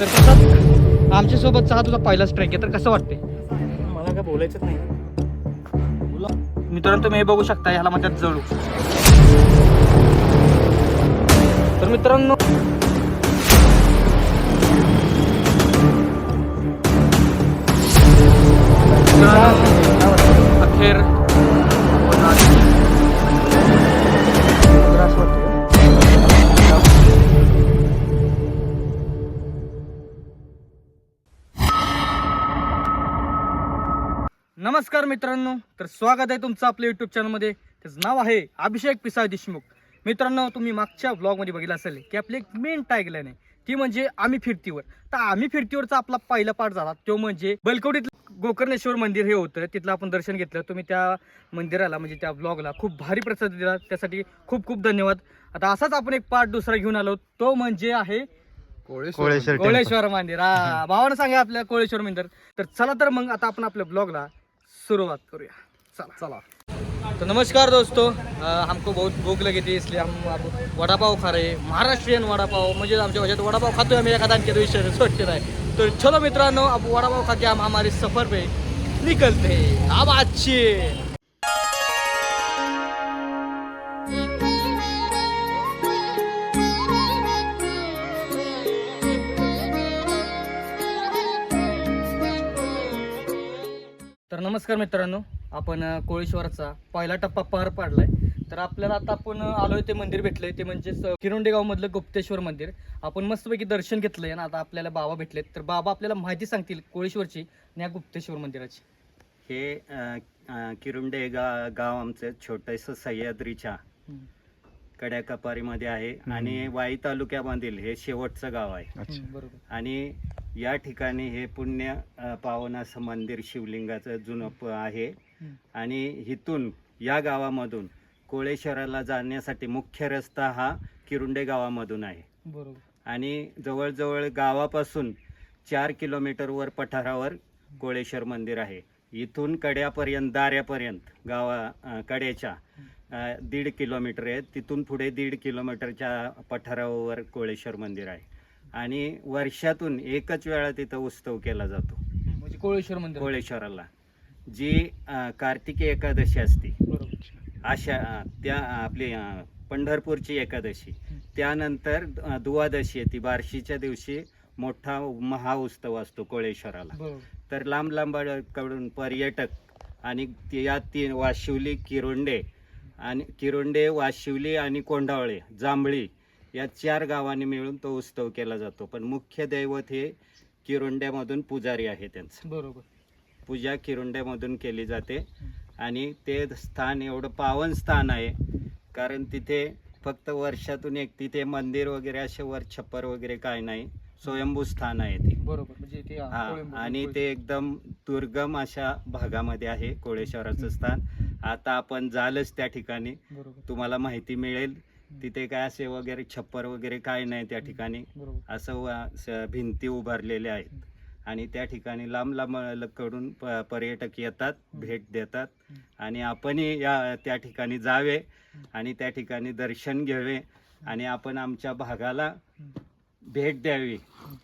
तर तसंच आमच्यासोबतचा हा तुझा पहिला स्ट्राईक आहे तर कसं वाटते मला काय बोलायचंच नाही. मित्रांनो तुम्ही हे बघू शकता ह्याला म्हणतात जळू. तर मित्रांनो मित्रांनो तर स्वागत आहे तुमचं आपल्या युट्यूब चॅनलमध्ये त्याचं नाव आहे अभिषेक पिसाळ देशमुख. मित्रांनो तुम्ही मागच्या ब्लॉगमध्ये बघितलं असेल की आपली एक मेन टॅगलाईन आहे. ती म्हणजे आम्ही फिरतीवर. तर आम्ही फिरतीवरचा आपला पहिला पाठ झाला. तो म्हणजे बलकवडीत गोकर्णेश्वर मंदिर हे होतं. तिथलं आपण दर्शन घेतलं. तुम्ही त्या मंदिराला म्हणजे त्या ब्लॉगला खूप भारी प्रतिसाद दिला. त्यासाठी खूप खूप धन्यवाद. आता असाच आपण एक पार्ट दुसरा घेऊन आलो. तो म्हणजे आहे कोळेश्वर कोळेश्वर मंदिर. हा भावानं सांगा आपल्या कोळेश्वर मंदिर. तर चला तर मग आता आपण आपल्या ब्लॉगला सुरुवात करूया. चला. चला. तो नमस्कार दोस्तों. अ, हमको बहुत भूख लगी थी इसलिए हम वडापाव खा रहे महाराष्ट्रीयन वडापाव. म्हणजे आमच्या भाषेत वडापाव खातो आम्ही एखादा आणखी विषय सोडते आहे तर चलो मित्रांनो आप वडापाव खा के हम हमारी सफर पे निकलते हैं. अब तर नमस्कार मित्रांनो. आपण कोळेश्वरचा पहिला टप्पा पार पाडलाय. तर आपल्याला आता आपण आलोय ते मंदिर भेटलंय. ते म्हणजे किरोंडे गाव मधलं गुप्तेश्वर मंदिर. आपण मस्तपैकी दर्शन घेतलंय आणि आता आपल्याला बाबा भेटलेत. तर बाबा आपल्याला माहिती सांगतील कोळेश्वरची आणि या गुप्तेश्वर मंदिराची. हे किरुंडे गा गाव आमचं छोटंसं सह्याद्रीच्या कड्याकपारीमध्ये आहे. आणि वाई तालुक्यामधील हे शेवटचं गाव आहे. बरोबर. आणि या ठिकाणी हे पुण्य अ, पावन असं मंदिर शिवलिंगाचं जुनं प- आहे. आणि इथून या गावामधून कोळेश्वराला जाण्यासाठी मुख्य रस्ता हा किरुंडे गावामधून आहे. बरोबर. आणि जवळजवळ गावापासून चार किलोमीटरवर पठारावर कोळेश्वर मंदिर आहे. इथून कड्यापर्यंत दाऱ्यापर्यंत गावा कड्याच्या दीड किलोमीटर आहे. तिथून पुढे दीड किलोमीटरच्या पठारावर कोळेश्वर मंदिर आहे. आणि वर्षातून एकच वेळा तिथं उत्सव केला जातो. म्हणजे कोळेश्वर मंदिर कोळेश्वराला. जी अं, कार्तिकी एकादशी असते. बरोबर. अशा अं, त्या अं, आपली अं, पंढरपूरची एकादशी. त्यानंतर अं, दुवादशी येते. बार्शीच्या दिवशी मोठा महाउत्सव असतो कोळेश्वराला. बरोबर. तर लांब लांबकडून पर्यटक आणि ते- या तीन वाशिवली किरोंडे आणि किरोंडे वाशिवली आणि कोंढावळे जांभळी या चार गावांनी मिळून तो उत्सव केला जातो. पण मुख्य दैवत हे किरोंड्यामधून पुजारी आहे त्यांचं. बरोबर. पूजा किरुंड्यामधून केली जाते. आणि ते स्थान एवढं पावन स्थान आहे. कारण तिथे फक्त वर्षातून एक तिथे मंदिर वगैरे असे वर छप्पर वगैरे काय नाही. स्वयंभू स्थान आहे ते. बरोबर. म्हणजे ते हा, आणि ते एकदम दुर्गम अशा भागामध्ये आहे कोळेश्वराचं स्थान. आता आपण जालच त्या ठिकाणी. बरोबर. तुम्हाला माहिती मिळेल. तिथे काय असे वगैरे छप्पर वगैरे काय नाही त्या ठिकाणी. असं स- भिंती उभारलेल्या आहेत. आणि त्या ठिकाणी लांब लांबकडून प- पर्यटक येतात भेट देतात. आणि आपणही या त्या ठिकाणी जावे आणि त्या ठिकाणी दर्शन घ्यावे आणि आपण आमच्या भागाला भेट द्यावी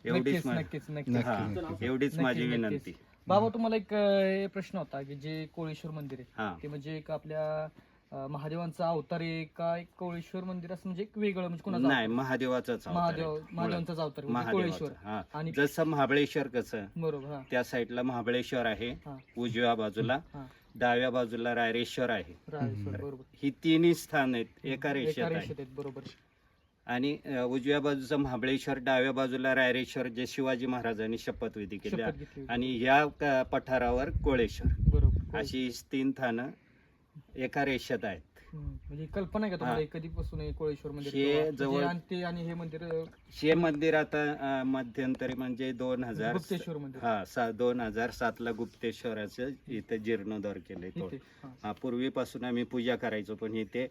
एवढीच नक्कीच मा- नक्कीच. नक्कीच. हा एवढीच नक्की, माझी नक्कीच. विनंती. बाबा तुम्हाला एक अं, प्रश्न होता की जे कोळेश्वर मंदिर आहे हा. ते म्हणजे एक आपल्या महादेवांचा अवतार आहे का एक कोळेश्वर मंदिर असं म्हणजे एक वेगळं म्हणजे कोणाचं नाही अवतार? महादेवाचाच अवतार आहे. महादेव महादेवांचाच अवतार म्हणजे महादेवाचा हा. आणि जसं महाबळेश्वर कसं? बरोबर हा. त्या साईडला महाबळेश्वर आहे हा. उजव्या बाजूला हा. डाव्या बाजूला रायरेश्वर आहे. बरोबर. ही तिन्ही स्थान आहेत एका रेषेत आहे. रेषेत आहेत बरोबर. आणि अ, उजव्या बाजूचं महाबळेश्वर डाव्या बाजूला रायरेश्वर जे शिवाजी महाराजांनी शपथविधी केली. शपथ घेतली होती. आणि या क- पठारावर कोळेश्वर. बरोबर अशी तीन थानं एका रेषेत आहेत. म्हणजे कल्पना आहे का तुम्हाला कधीपासून कोळेश्वर मंदिर हे जवळ- जे आणि ते आणि हे मंदिर अं, हे मंदिर आता अ, मध्यंतरी म्हणजे दोन हजार गुप्तेश्वर मंदिर हा सा दोन हजार सात ला गुप्तेश्वराचं इथे जीर्णोद्धार केले इथे हा. हा पूर्वीपासून आम्ही पूजा करायचो पण इथे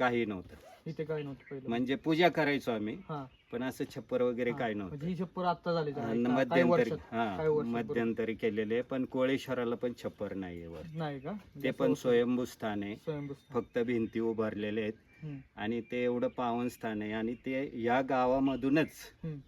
काही नव्हतं. इथे काय नव्हतं पहिलं. म्हणजे पूजा करायचो आम्ही हा. पण असं छप्पर वगैरे. काय नव्हतं म्हणजे ही छप्पर आता झाली काही मध्यंतरी वर्षात हा काही. मध्यंतरी केलेले पण कोळेश्वराला पण छप्पर नाहीये वर. नाही का? ते पण स्वयंभू स्थान आहे. स्वयंभू. फक्त भिंती उभारलेले आहेत. हम्म, आणि ते एवढं पावन स्थान आहे. आणि ते या गावामधूनच हम्म.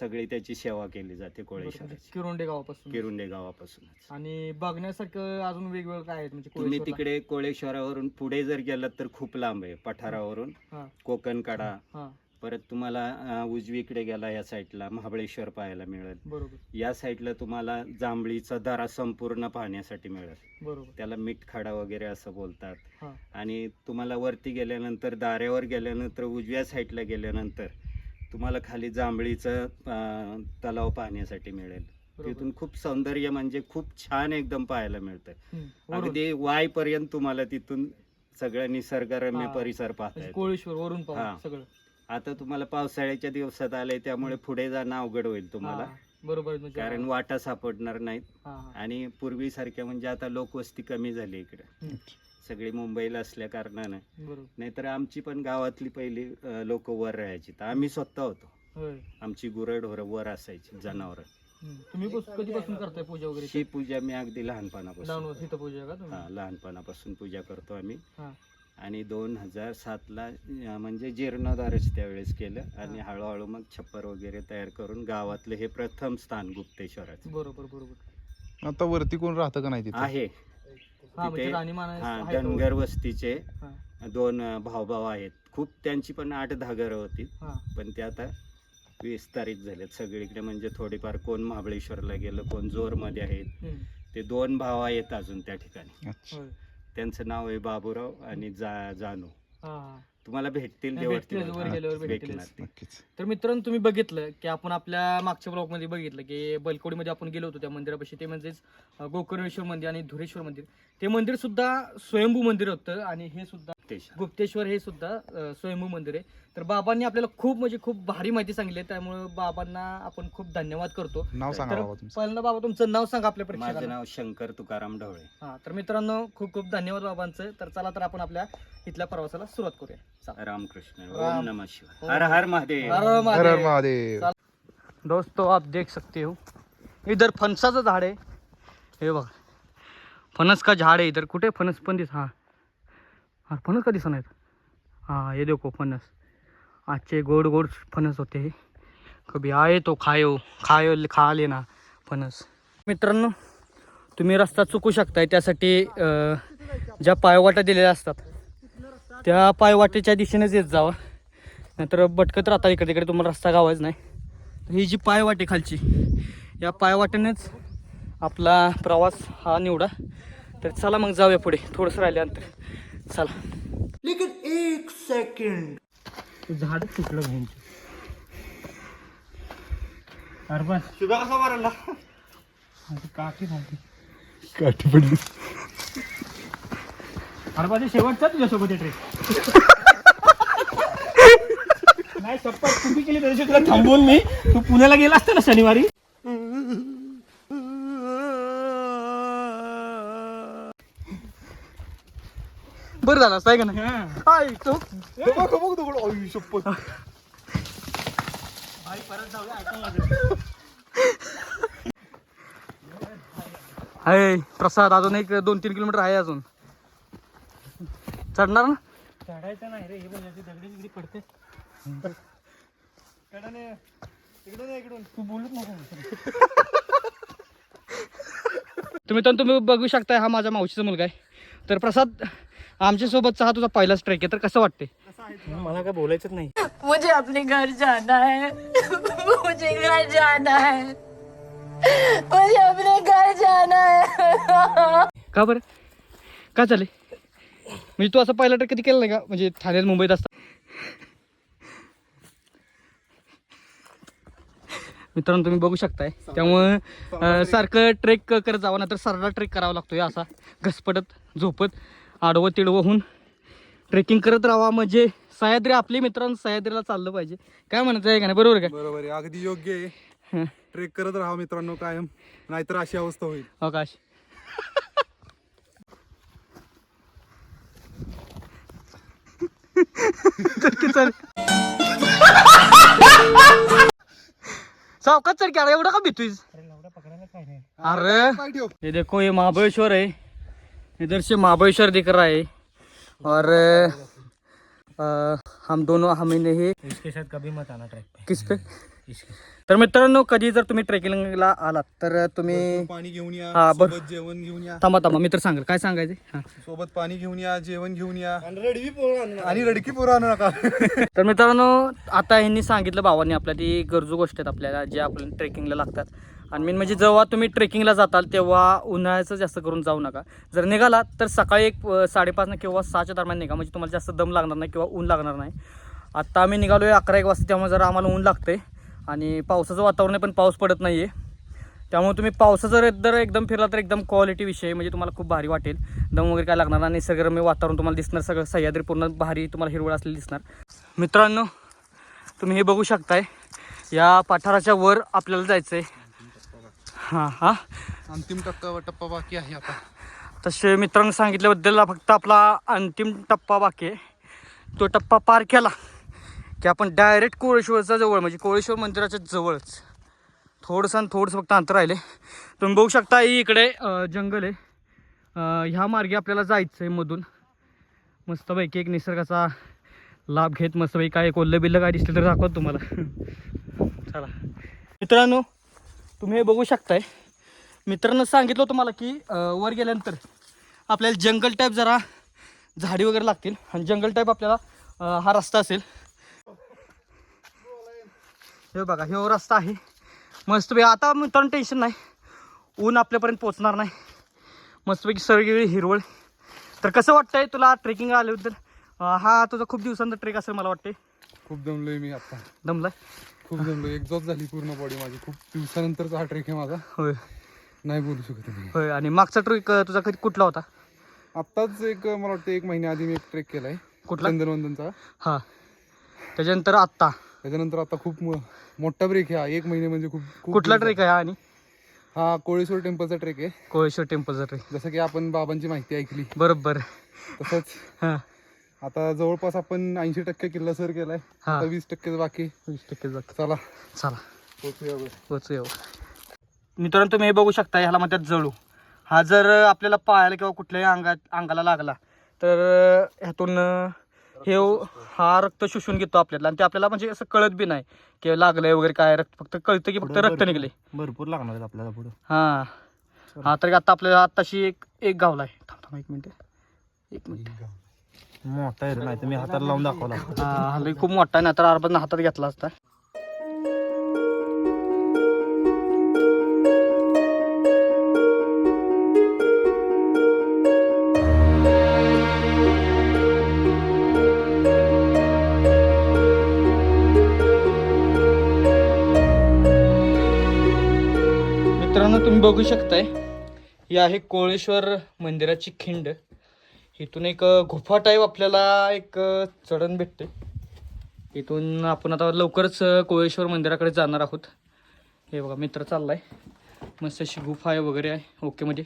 सगळी त्याची सेवा केली जाते. कोळेश्वराची किरोंडे गावापासून किरुंडे गावापासूनच. आणि बघण्यासारखं अजून वेगवेगळं काय आहेत? म्हणजे तुम्ही कोळेश्वरला? तिकडे कोळेश्वरावरून पुढे जर गेलात तर खूप लांब आहे पठारावरून. हा. कोकणकडा हा. परत तुम्हाला अं, उजवीकडे गेला या साईडला महाबळेश्वर पाहायला मिळेल. बरोबर. या साईडला तुम्हाला जांभळीचा दरा संपूर्ण पाहण्यासाठी मिळेल. बरोबर. त्याला मिठखाडा वगैरे असं बोलतात. हा. आणि तुम्हाला वरती गेल्यानंतर दाऱ्यावर गेल्यानंतर उजव्या साईडला गेल्यानंतर तुम्हाला खाली जांभळीचं तलाव पाहण्यासाठी मिळेल. तिथून खूप सौंदर्य म्हणजे खूप छान एकदम पाहायला मिळतं. अगदी वाय पर्यंत तुम्हाला तिथून सगळं निसर्गरम्य. परिसर पाहता कोळेश्वर वरून हा. सगळं. आता तुम्हाला पावसाळ्याच्या दिवसात आले त्यामुळे पुढे जाणं अवघड होईल तुम्हाला. बरोबर कारण वाटा सापडणार नाहीत. आणि पूर्वीसारख्या म्हणजे आता लोकवस्ती कमी झाली इकडे. सगळी मुंबईला असल्या कारणानं. नाहीतर आमची पण गावातली पहिली लोक वर राहायची. तर आम्ही स्वतः होतो. होय. आमची गुरढोरं वर असायची जनावर. तुम्ही कधीपासून करताय पूजा वगैरे? ही पूजा मी अगदी लहानपणापासून पूजा का हा लहानपणापासून पूजा करतो आम्ही. हा. आणि दोन हजार सातला म्हणजे जीर्णोद्धारच त्यावेळेस केलं. आणि. हळूहळू मग छप्पर वगैरे तयार करून गावातलं हे प्रथम स्थान गुप्तेश्वराचं. बरोबर बरोबर. आता वरती कोण राहतं का नाही तिथे? आहे. हा म्हणजे तिथे- हा आहे तो. धनगर वस्तीचे हा, दोन अं, भाऊभाऊ आहेत खूप त्यांची पण आठ दहा घरं होती हा. पण ते आता विस्तारित झालेत सगळीकडे म्हणजे थोडीफार कोण महाबळेश्वरला गेलं कोण जोरमध्ये आहेत हम्म, ते दोन भाव आहेत अजून त्या ठिकाणी अच्छा होय. त्यांचं नाव आहे बाबूराव आणि जा जानू हा, हा. तुम्हाला भेटतील नाही, भेटतील, वरती वर मला. गेल्यावर भेटतीलच. भेटणार ते. नक्कीच. तर मित्रांनो तुम्ही बघितलं की आपण आपल्या मागच्या ब्लॉगमध्ये बघितलं की बलकोडीमध्ये आपण गेलो होतो त्या मंदिरापाशी. ते म्हणजेच अं, गोकर्णेश्वर मंदिर आणि धुरेश्वर मंदिर. ते मंदिर सुद्धा स्वयंभू मंदिर होतं आणि हे सुद्धा गुप्तेश्वर. हे सुद्धा अं, स्वयंभू मंदिर आहे. तर बाबांनी आपल्याला खूप म्हणजे खूप भारी माहिती सांगली आहे त्यामुळे बाबांना आपण खूप धन्यवाद करतो. नाव सांगा तर बाबा तुमचं. पहिल्यांदा बाबा तुमचं नाव सांगा आपल्या माझं प्रेक्षकांना नाव शंकर तुकाराम ढवळे. हा तर मित्रांनो खूप खूप धन्यवाद बाबांचं. तर चला तर आपण आपल्या इथल्या प्रवासाला सुरुवात करूया. रामकृष्ण राम. ओम नमः शिवाय। हर हर महादेव। हर हर हर महादेव. महादेव दोस्तों आप देख सकते हो। इधर फणसाचं झाड आहे. हे बघा. फणस का झाड आहे इधर. कुठे फणस पण दिस हा. हा फणस का दिसत नाहीत हा हे देखो फणस आजचे गोड गोड फणस होते. हे. कभी आए तो खायो. खायो खा लेना फणस मित्रांनो तुम्ही रस्ता चुकू शकताय. त्यासाठी ज्या पायवाटा दिलेल्या असतात त्या पायवाटेच्या दिशेनेच येत जावा. नाहीतर भटकत राहता इकडे तिकडे तुम्हाला रस्ता गावायचा नाही. तर ही जी पायवाट आहे खालची या पायवाटेनेच आपला प्रवास हा निवडा. तर चला मग जाऊया पुढे थोडंसं राहिल्यानंतर चला. लेकिन एक सेकंड. झाड घ्यायचं अरे बस. तुझा कसा मारला काठी काठी पडली. अरे शेवटचा तुझ्यासोबत ट्रेक नाही शपथ तुम्ही केली तरी तुला थांबवून मी. तू पुण्याला गेला असता ना शनिवारी? बरं झालं असं आहे का नाही? हाय, तो आहे प्रसाद अजून एक दोन तीन किलोमीटर आहे अजून. चढणार ना? चढायचं नाही रे हे बोलायचं दगडी बिगडी पडते. इकडून तू बोलूच नको तुम्ही तर तुम्ही बघू शकताय हा माझ्या मावशीचा मुलगा आहे. तर प्रसाद आमच्या सोबतचा हा तुझा पहिलाच ट्रेक आहे. तर कसं वाटते मला काय बोलायचंच नाही. मुझे अपने घर जाना है। मुझे घर जाना है। मुझे अपने घर जाना है। का बरं? का चालेल म्हणजे तू असं पहिला ट्रेक कधी केलं नाही का? म्हणजे ठाण्यात मुंबईत असता मित्रांनो तुम्ही बघू शकताय. त्यामुळं सारखं ट्रेक करत जावं ना तर सरला ट्रेक करावा लागतो या असा. घसपटत झोपत आडवं तिडवं होऊन ट्रेकिंग करत राहावा. म्हणजे सह्याद्री आपली मित्रांनो सह्याद्रीला चाललं पाहिजे. काय म्हणायचं आहे का नाही? बरोबर का? बरोबर आहे. अगदी योग्य आहे. हं, ट्रेक करत राहा मित्रांनो कायम. नाहीतर अशी अवस्था होईल. आकाश चल की चल सावकाश चल की अरे एवढं का भीतोय अरे. ये देखो ये महाबळेश्वर है इधर से महाबळेश्वर दिख रहा है और अ, हम दोनों हमें नहीं इसके साथ कभी मत आना ट्रैक पे. किस पे? तर मित्रांनो कधी जर तुम्ही ट्रेकिंगला आलात तर तुम्ही पाणी घेऊन या हा, बर- सोबत जेवण घेऊन या. थांबा थांबा मित्र सांगाल काय सांगायचे? हां. सोबत पाणी घेऊन या जेवण घेऊन या. आणि रडकी पोरं आणू नका. तर मित्रांनो आता ह्यांनी सांगितलं भावांनी आपल्या ती गरजू गोष्टी आहेत आपल्याला जे आपल्याला ट्रेकिंगला लागतात. आणि मेन म्हणजे जेव्हा तुम्ही ट्रेकिंगला जाताल तेव्हा उन्हाळ्याचं जास्त करून जाऊ नका. जर निघाला तर सकाळी एक अं, साडेपाचनं किंवा सहाच्या दरम्यान निघा. म्हणजे तुम्हाला जास्त दम लागणार नाही किंवा ऊन लागणार नाही. आत्ता आम्ही निघालो आहे अकरा एक वाजता त्यामुळे जरा आम्हाला ऊन लागते आणि पावसाचं वातावरण पण पाऊस पडत नाही आहे त्यामुळे तुम्ही पावसाचं जर जर एकदम फिरला तर एकदम क्वालिटी विषय म्हणजे तुम्हाला खूप भारी वाटेल. दम वगैरे काय लागणार आणि निसर्गरम्य वातावरण तुम्हाला दिसणार. सगळं सह्याद्री पूर्ण भारी तुम्हाला हिरवळ असलेली दिसणार. मित्रांनो तुम्ही हे बघू शकताय. या पठाराच्या वर आपल्याला जायचं आहे हां हां. अंतिम टप्पा टप्पा बाकी आहे आता. तसे मित्रांनो सांगितल्याबद्दल फक्त आपला अंतिम टप्पा बाकी आहे. तो टप्पा पार केला. की आपण डायरेक्ट कोळेश्वरच्या जवळ म्हणजे कोळेश्वर मंदिराच्या जवळच. थोडंसं आणि थोडंसं फक्त अंतर राहिले. तुम्ही बघू शकता इकडे जंगल आहे. ह्या मार्गे आपल्याला जायचं आहे मधून. मस्तपैकी एक निसर्गाचा लाभ घेत मस्तपैकी काय कोल्लं बिल्लं काय दिसलं तर दाखवत तुम्हाला. चला. मित्रांनो तुम्ही हे बघू शकताय. मित्रांनो सांगितलं तुम्हाला की वर गेल्यानंतर आपल्याला जंगल टाईप जरा झाडी वगैरे लागतील. आणि जंगल टाईप आपल्याला हा रस्ता असेल. हे बघा हे रस्ता आहे. मस्तपैकी आता मित्रांनो टेन्शन नाही. ऊन आपल्यापर्यंत पोचणार नाही. मस्तपैकी सगळी हिरवळ. तर कसं वाटतंय तुला ट्रेकिंग आल्याबद्दल? हा तुझा खूप दिवसांचा ट्रेक असेल मला वाटते खूप दमलोय मी आता. दमलाय? खूप दमलोय. एक्झॉस्ट झाली पूर्ण बॉडी माझी. खूप दिवसानंतरचा हा ट्रेक आहे माझा. होय. नाही बोलू शकत मी. होय आणि मागचा ट्रेक तुझा कधी कुठला होता? आत्ताच एक मला वाटतं एक महिन्याआधी मी एक ट्रेक केलाय. कुठला? चंदनवंदनचा. हां. त्याच्यानंतर आत्ता. त्याच्यानंतर आता खूप मो- मोठा ब्रेक आहे हा. एक महिने म्हणजे खूप खूप कुठला दिवस ट्रेक आहे हा आणि? हा कोळेश्वर टेम्पलचा ट्रेक आहे. कोळेश्वर टेम्पलचा ट्रेक जसं की आपण बाबांची माहिती ऐकली. बरोबर. तसंच हां. आता जवळपास आपण ऐंशी टक्के किल्ला सर केलाय. हा. आता वीस टक्के बाकी. वीस टक्के जात चला. चला. पोहोचूया वर. पोचू येऊ मित्रांनो तुम्ही हे बघू शकता ह्याला म्हणतात जळू. हा जर आपल्याला पायाला किंवा कुठल्याही अंगात अंगाला लागला तर ह्यातून हे हा रक्त शोषून घेतो आपल्याला. आणि ते आपल्याला म्हणजे असं कळत बी नाही की लागलंय वगैरे काय रक्त फक्त कळतं की फक्त रक्त निघले भरपूर लागणार आहेत आपल्याला पुढं. हां. हा तर आता आपल्याला आत्ताशी एक एक गावला आहे. थांब थांब एक मिनिट. एक मिनिट. मोठा आहे नाही तर मी हाताला लावून दाखवला. हा हा लई खूप मोठा आहे ना तर अर्बन हातात घेतला असता. बघू शकताय ही आहे कोळेश्वर मंदिराची खिंड. इथून एक गुफा टाईप आपल्याला एक चढण भेटते. इथून आपण आता लवकरच कोळेश्वर मंदिराकडे जाणार आहोत. हे बघा मित्र चाललाय. मस्त अशी गुफा आहे वगैरे आहे ओके म्हणजे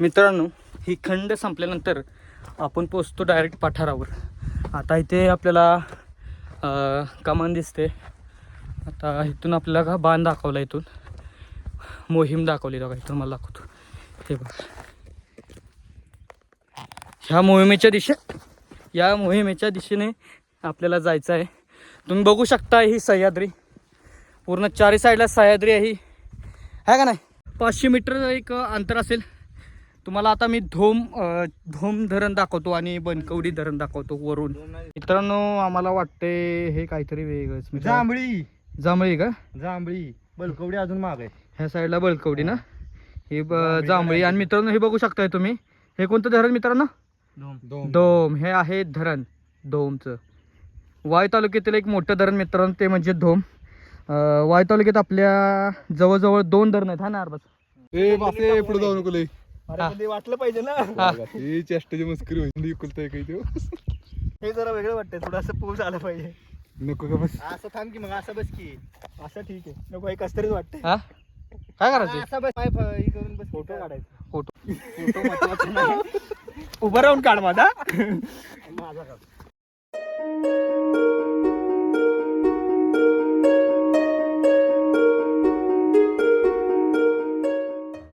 मित्रांनो ही खंड संपल्यानंतर आपण पोचतो डायरेक्ट पठारावर. आता इथे आपल्याला कमान दिसते. आता इथून आपल्याला का दाखवला इथून. मोहीम दाखवली बघा इथून मला दाखवतो. हे बघा. ह्या मोहिमेच्या दिशे या मोहिमेच्या दिशेने आपल्याला जायचं आहे. तुम्ही बघू शकता ही सह्याद्री. पूर्ण चारी साईडला सह्याद्री आहे ही. आहे का नाही? पाचशे मीटर एक अंतर असेल. तुम्हाला आता मी धोम धोम धरण दाखवतो आणि बनकवडी धरण दाखवतो वरून. मित्रांनो आम्हाला वाटते हे काहीतरी वेगळंच जांभळी. जांभळी का? जांभळी. बलकवडी अजून माग आहे. ह्या साईडला बळकवडी ना? हे. ब- जांभळी. आणि मित्रांनो हे बघू शकताय तुम्ही. हे कोणतं धरण मित्रांनो? धोम हे आहे धरण. धोमचं वाय तालुक्यातील एक मोठं धरण मित्रांनो ते म्हणजे धोम अं, वाय तालुक्यात आपल्या जवळजवळ दोन धरण आहेत. हा ना अरबाज ए बासे पुढे जाऊ नको वाटलं पाहिजे ना. हा. हे. चेष्टाची मस्करी होईल. इकुलता काही तो. हे जरा वेगळं वाटतंय. थोडं असं पोच आलं पाहिजे. नको का बस. असं थांब की मग असं बस की. असं ठीक आहे. नको एक कसं तरीच वाटतंय. हा? काय करायचं? असं बस पाय फ- हे करून बस. फोटो काढायचा. फोटो. फोटो महत्त्वाचा नाही. उभं राहून काढ माझा. माझा काढ.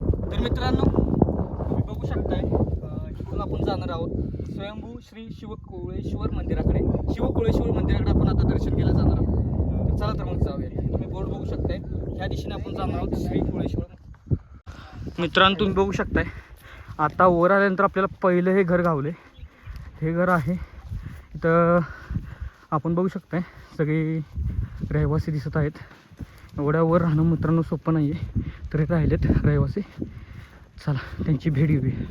तर मित्रांनो तुम्ही बघू शकताय अं, इथून आपण जाणार आहोत स्वयंभू श्री शिवकोळेश्वर मंदिराकडे. शिवकोळेश्वर मंदिराकडे आपण आता दर्शन केलं जाणार आहोत. चला तर मग जाऊया. तुम्ही बोर्ड बघू शकताय. ह्या दिशेने आपण जाणार आहोत श्री कोळेश्वर. मित्रांनो तुम्ही बघू शकताय. आता वर आल्यानंतर आपल्याला पहिलं हे घर गावले हे घर आहे. इथं आपण बघू शकताय. सगळे रहिवासी दिसत आहेत. एवढ्या वर राहणं मित्रांनो सोपं नाही आहे तरी राहिलेत रहिवासी. चला त्यांची भेट घेऊया.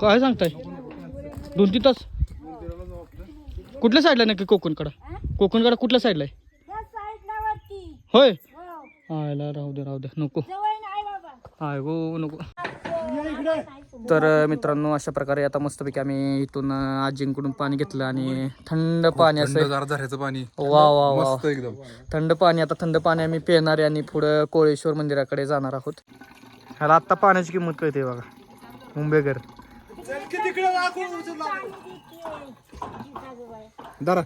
काय सांगताय? दोन तीन तास? कुठल्या साईडला नक्की कोकणकडा? कोकणकडा कुठल्या साईडला आहे? होय? हो आयला राहू दे राहू दे. नको. आय गो नको. तर मित्रांनो अशा प्रकारे आता मस्तपैकी आम्ही इथून आजींकडून पाणी घेतलं आणि थंड पाणी असं पाणी. वा वा वा. एकदम. थंड पाणी आता थंड पाणी आम्ही पिणार आणि पुढं कोळेश्वर मंदिराकडे जाणार आहोत. ह्याला आत्ता पाण्याची किंमत कळते बघा. मुंबईकर. दारा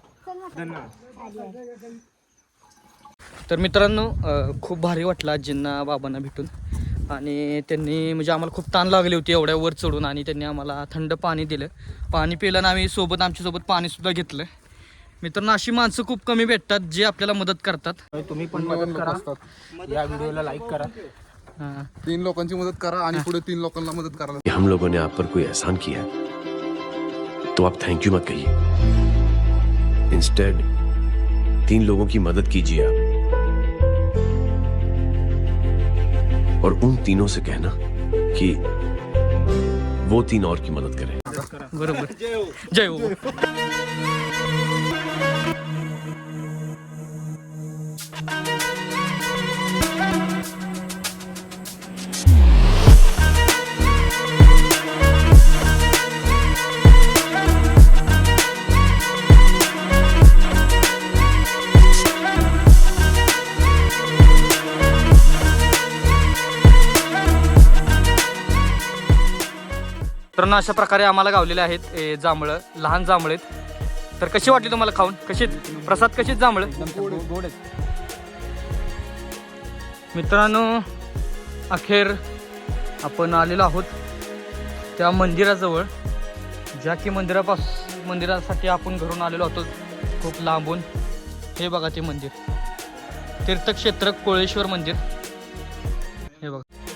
तर मित्रांनो खूप भारी वाटलं आजींना बाबांना भेटून. आणि त्यांनी म्हणजे आम्हाला खूप ताण लागली होती एवढ्या वर चढून आणि त्यांनी आम्हाला थंड पाणी दिलं. पाणी पिलं आणि आम्ही सोबत आमच्यासोबत पाणीसुद्धा घेतलं. मित्रांनो अशी माणसं खूप कमी भेटतात जे आपल्याला मदत करतात. तुम्ही पण मदत करा. या व्हिडिओला लाईक करा. तीन लोकांची मदत करा आणि पुढे तीन लोकांना मदत करायला कि हम लोगों ने आप पर कोई एहसान किया है तो आप थैंक यू मत कहिए। इंस्टेड तीन लोगों की मदद कीजिए आप। और उन तीनों से कहना कि वो तीन और की मदद करें। बरोबर। जय हो। पण अशा प्रकारे आम्हाला गावलेले आहेत हे जांभळं लहान जांभळं आहेत. तर कशी वाटली तुम्हाला खाऊन? कशी प्रसाद कशीच जांभळं? मित्रांनो अखेर आपण आलेलो आहोत त्या मंदिराजवळ. ज्या की मंदिरापास मंदिरासाठी आपण घरून आलेलो होतो खूप लांबून. हे बघा ते मंदिर. तीर्थक्षेत्र कोळेश्वर मंदिर. हे बघा.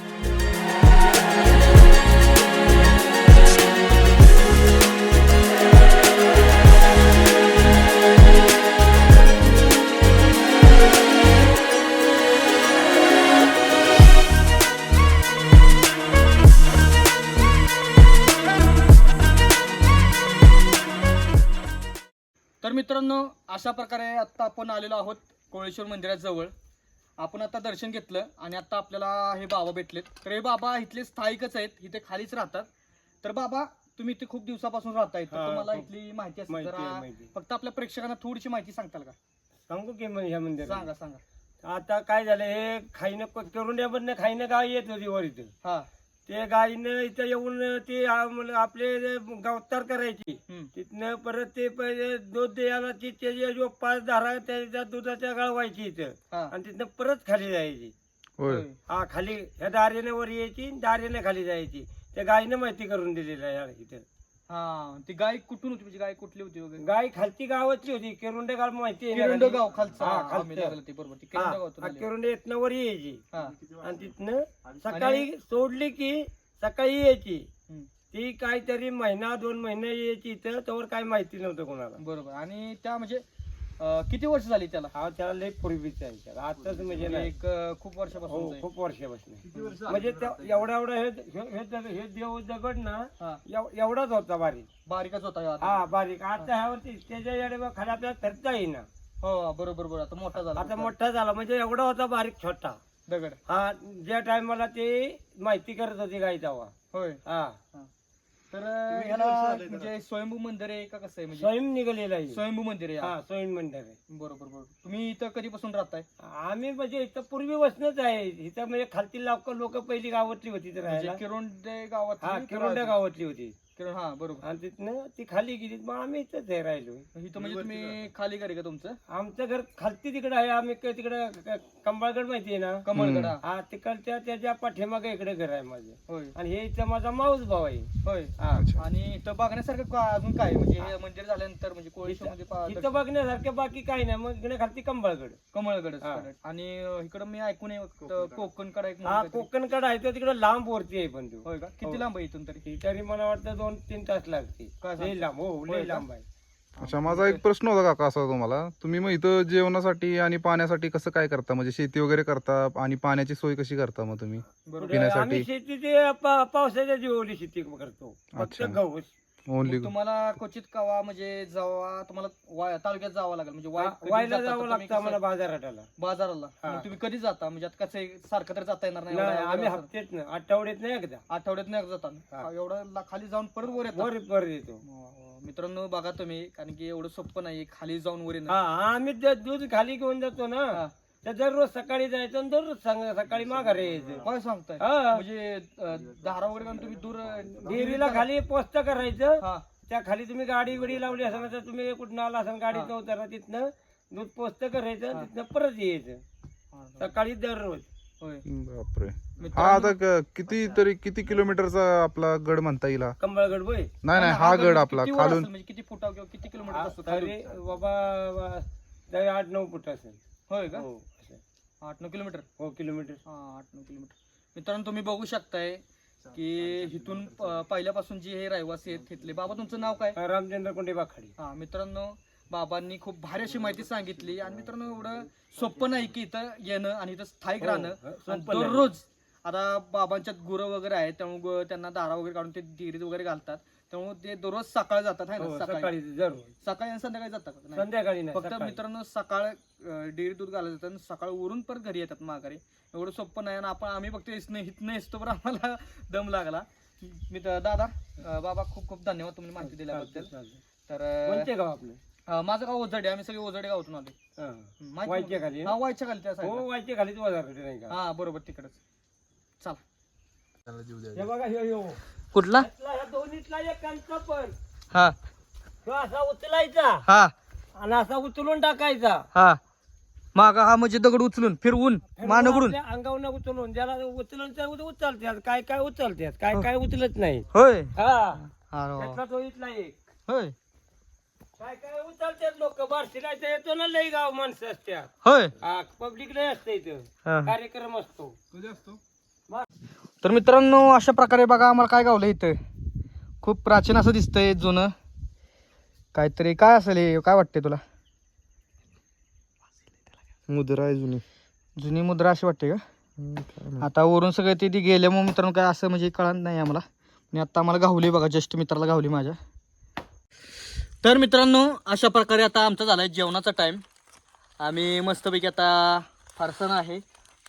मित्रांनो अशा प्रकारे आत्ता आपण आलेलो आहोत कोळेश्वर मंदिराजवळ. आपण आता दर्शन घेतलं आणि आता आपल्याला हे बाबा भेटलेत. तर हे बाबा इथले स्थायिकच आहेत इथे खालीच राहतात. तर बाबा तुम्ही इथे खूप दिवसापासून राहताय तर हा, तुम्हाला खूप इथली माहिती असेल माहिती आहे, जरा माहिती. फक्त आपल्या प्रेक्षकांना थोडीशी माहिती सांगताल का? सांगू की मग ह्या मंदिरात सांगा सांगा. आता काय झालं हे खाईनं करुंड्यामधनं खाईनं गाय येत होती वर इथं. हा. ते गायीनं इथं येऊन ते आम- आपले गवतार करायची हम्म. तिथनं परत ते पहिले दूध द्यायला ती त्याचे जो पाच धारा त्याच्या दुधाच्या गळवायची इथं. हा. आणि तिथनं परत खाली जायची. होय. हा खाली ह्या दारेने वर यायची दारेने खाली जायची. त्या गायीनं माहिती करून दिलेलं आहे इथं. हा ती गाय कुठून होती? म्हणजे गाय कुठली होती वगैरे? गाय खालची गावातली होती केरुंडे गाव माहिती आहे किरंडो? गाव खालचा. हा, खालचं. आम्ही लागलं ते बरोबर. ती किरंडो गावातून आली. केरुंडे इथनं वर यायची. हा. आणि तिथनं सकाळी सोडली की सकाळी यायची. हम्म. ती काहीतरी महिना दोन महिने यायची इथं त्यावर काय माहिती नव्हतं कोणाला. बरोबर. आणि त्या म्हणजे अं, किती वर्ष झाली त्याला? हा त्याला लई पूर्वीच आहे त्याला. आताच म्हणजे नाही. एक अं, खूप वर्षापासून हो. खूप वर्षापासून म्हणजे त्या- एवढा एवढा हे हे- हे दग- हे देव दगड ना हा. एव- एवढाच होता बारीक. बारीकच होता ह्यो. हा बारीक. आता ह्यावरती त्याच्या येडे बघ खाली आपल्याला फिरता येईना. हो बरोबर बरोबर. आता मोठा झाला. आता मोठा झाला. म्हणजे एवढा होता बारीक छोटा. दगड. हा ज्या टायमाला ते माहिती करत होती गाई तेव्हा. होय. हा. तर ह्याला म्हणजे स्वयंभू मंदिर आहे का कसं आहे म्हणजे? स्वयं निघालेला आहे. स्वयंभू मंदिर आहे हा. स्वयं मंदिर आहे. बरोबर बरोबर. तुम्ही इथं कधीपासून राहताय? आम्ही म्हणजे इथं पूर्वी वसनच आहे. इथं म्हणजे खालती लोक लोक पहिली गावातली होती म्हणजे राहायला. किरोंडे गावात हा किरोंड्या गावातली होती. किरण हा बरोबर. आणि तिथनं ती खाली गेली मग आम्ही इथंच हे राहिलो. इथं म्हणजे तुम्ही खाली घर आहे का तुमचं? आमचं घर खालती तिकडे आहे आम्ही काय तिकडे कंबाळगड माहिती आहे ना? कमळगड हा. हा तिकडच्या त्याच्या पाठीमागे इकडे घर आहे माझं. होय. आणि हे इथं माझा माऊस भाऊ आहे. होय. हा. आणि इथं बघण्यासारखं का अजून काय म्हणजे हे मंदिर झाल्यानंतर म्हणजे कोळेश्वर मध्ये पा- इथं बघण्यासारखं बाकी काही नाही. मग इकडे खालती कंबाळगड. कमळगड हा. आणि इकडं मी ऐकून आहे फक्त कोकणकडे एक हा मंदिर आहे. कोकणकड आहे तो तिकडे लांब वरती आहे पण तो होय का? किती हो. लांब आहे इथून तरी? ही तरी मला वाटतं दोन तीन तास लागते काय लई लांब हो होय लई का? लांब आहे. अच्छा माझा एक प्रश्न होता काका असा तुम्हाला. तुम्ही मग इथं जेवणासाठी आणि पाण्यासाठी कसं काय करता? म्हणजे शेती वगैरे करता आणि पाण्याची सोय कशी करता मग तुम्ही? बरोबर. पिण्यासाठी? आम्ही शेती ते पा- पावसाच्या जीवली शेती करतो. फक्त अच्छा. गहू ओनली तुम्हाला क्वचित कवा म्हणजे जेव्हा तुम्हाला वा- तालुक्यात जावं लागेल. म्हणजे कधी वायला जाता? जावं तुम्ही लागतं कसं- आम्हाला बाजाराला. हा. मग तुम्ही कधी जाता? म्हणजे आता कसं आहे, सारखं तर जाता येणार नाही आम्ही हप्त्यात ना आठवड्यात नाही एकदा. आठवड्यात नाही जाता हा. एवढं ला- खाली जाऊन परत वर येतात वर वर येतो. हो, हो. मित्रांनो बघा तुम्ही कारण की एवढं सोपं नाही खाली जाऊन वर येणं. हा आम्ही दूध खाली घेऊन जातो ना. हा. तर दररोज सकाळी जायचं आणि दररोज सांग- सकाळी माघारी यायचं. काय सांगताय. हा. म्हणजे अं, दारा वगैरे घालून तुम्ही दूर डेअरीला खाली पोस्ट करायचं. हा. त्या खाली तुम्ही गाडी बिडी लावली असेल तर तुम्ही कुठं आला असेल गाडीचं उतारा तिथनं दूध पोस्ट करायचं तिथनं परत यायचं. हा, सकाळी दररोज. होय. बापरे. हा मित्रांनो, आता क- किती तरी किती किलोमीटरचा आपला गड म्हणता येईल हा? कंबळगड बोय नाही नाही हा गड आपला किती वर खालून. असेल? म्हणजे किती फुटा किंवा किती किलोमीटर असतो? तरी बाबा तरी आठ नऊ फूट असेल. होय का? हो. असं. आठ नऊ किलोमीटर? हो किलोमीटर. हा आठ नऊ किलोमीटर. मित्रांनो तुम्ही बघू शकताय की इथून प- पहिल्यापासून जे हे रहिवासी आहेत तिथले. बाबा तुमचं नाव काय? रामचंद्र कोंडे बाखाडी. हा मित्रांनो बाबांनी खूप भारी अशी माहिती सांगितली. आणि मित्रांनो एवढं सोपं नाही की इथं येणं आणि इथं स्थायिक हो, राहणं. हो, आणि सोपं नाही. दररोज आता बाबांच्यात गुरं वगैरे आहेत त्यामुळे गु- त्यांना दारा वगैरे काढून ते डिरीत वगैरे घालतात. त्यामुळे ते दररोज सकाळी जातात है हो, ना सकाळी सकाळी आणि संध्याकाळी जातात का? नाही. संध्याकाळी नाही फक्त सकाळी. मित्रांनो सकाळ डेअरी दूध घालायला जातात आणि सकाळ उरून परत घरी येतात माघारी. एवढं सोपं नाही आणि आपण आम्ही फक्त इथनं इथनं येतो पण आम्हाला दम लागला. मित्र दादा अं, बाबा खूप खूप धन्यवाद तुम्ही माहिती दिल्याबद्दल. तर गाव आपलं? माझं गाव ओझडे आम्ही सगळे ओझडे गावातून आले हा. माहिती वायच्या खाली? हा वायच्या खाली त्या हो. वायच्या नाही का? हा बरोबर तिकडच. चला. हे बघा कुठला? यातला ह्या दोन्हीतला एक कांचा पण. हा. असा उचलायचा हा. आणि असा उचलून टाकायचा. हा. माग हा म्हणजे दगड उचलून फिरवून आपल्या अंगावर उचलून. ज्याला उचलून त्या उचलतात काय काय उचलतात काय काय उचलत नाही. होय. हा. त्यातला तो इथला एक. होय. काय काय उचलतात लोक? बारशीला येतो ना लई गाव माणसं असतात होय. हा पब्लिक नाही असते इथं. हा. कार्यक्रम असतो. तर मित्रांनो अशा प्रकारे बघा आम्हाला काय गावलं इथं. खूप प्राचीन असं दिसतंय जुनं. काहीतरी काय असेल हे? काय वाटतंय तुला? मुद्रा आहे जुनी. जुनी मुद्रा अशी वाटते का? आता वरून सगळं ते ती गेल्यामुळे मित्रांनो काय असं म्हणजे कळत नाही आम्हाला. आणि आता आम्हाला गावली बघा जस्ट मित्राला गावली माझ्या. तर मित्रांनो अशा प्रकारे आता आमचा झाला आहे जेवणाचा टाईम आम्ही मस्तपैकी आता फरसाण आहे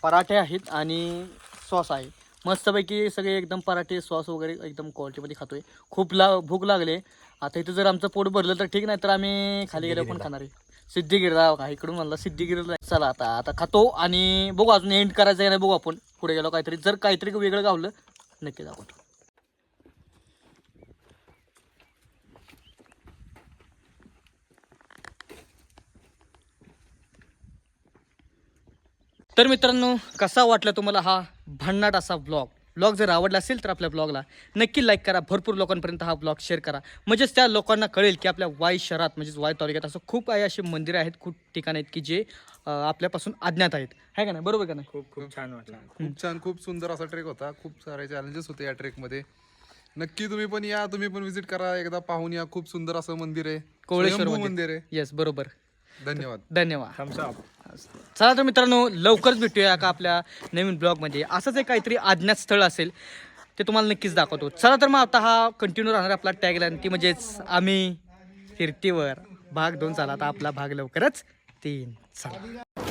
पराठे आहेत आणि सॉस आहे. मस्तपैकी सगळे एकदम पराठे सॉस वगैरे एकदम क्वालिटीमध्ये खातोय. खूप ला भूक लागले. आता इथं जर आमचं पोट भरलं तर ठीक नाही तर आम्ही खाली गेल्यावर पण खाणार आहे. सिद्धिगिरीला का? इकडून म्हणलं सिद्धिगिरीला चला आता आता खातो आणि बघू अजून एंड करायचं आहे नाही बघू आपण. पुढे गेलो काहीतरी. जर काहीतरी वेगळं गावलं नक्की दाखवतो तर मित्रांनो कसा वाटला तुम्हाला हा भन्नाट असा ब्लॉग ब्लॉग जर आवडला असेल तर आपल्या ब्लॉगला नक्की लाईक करा. भरपूर लोकांपर्यंत हा ब्लॉग शेअर करा. म्हणजेच त्या लोकांना कळेल की आपल्या वाई शहरात म्हणजेच वाई तालुक्यात असं खूप काही असे मंदिरं आहेत खूप ठिकाणं आहेत की जे आपल्यापासून अज्ञात आहेत. आहे का नाही? बरोबर का नाही? खूप खूप छान वाटलं. खूप छान खूप सुंदर असा ट्रेक होता. खूप सारे चॅलेंजेस होते या ट्रेकमध्ये नक्की तुम्ही पण या तुम्ही पण विजिट करा. एकदा पाहून या. खूप सुंदर असं मंदिर आहे. कोळेश्वर. मंदिर. आहे. येस बरोबर. धन्यवाद. धन्यवाद. थम्स अप चला तर मित्रांनो लवकरच भेटूया का आपल्या नवीन ब्लॉगमध्ये. असंच एक काहीतरी अज्ञात स्थळ असेल ते तुम्हाला नक्कीच दाखवतो. चला तर मग आता हा कंटिन्यू राहणार आपला टॅगलाईन ती म्हणजेच आम्ही फिरतीवर. भाग दोन चला आता आपला भाग लवकरच तीन. चला.